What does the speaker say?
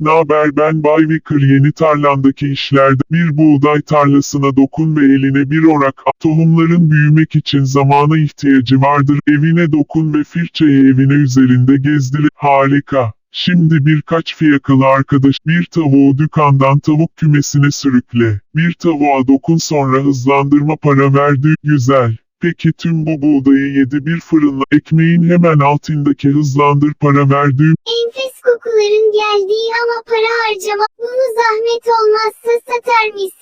Naber ben Bay Vicker yeni tarlandaki işlerde bir buğday tarlasına dokun ve eline bir orak al. Tohumların büyümek için zamana ihtiyacı vardır. Evine dokun ve firçayı evine üzerinde gezdir. Harika. Şimdi birkaç fiyakalı arkadaş bir tavuğu dükkandan tavuk kümesine sürükle. Bir tavuğa dokun sonra hızlandırma para verdi. Güzel. Peki tüm bu buğdayı yedi bir fırınla ekmeğin hemen altındaki hızlandır para verdi. Enfes geldiği ama para harcama. Bunu zahmet olmazsa satar mısın?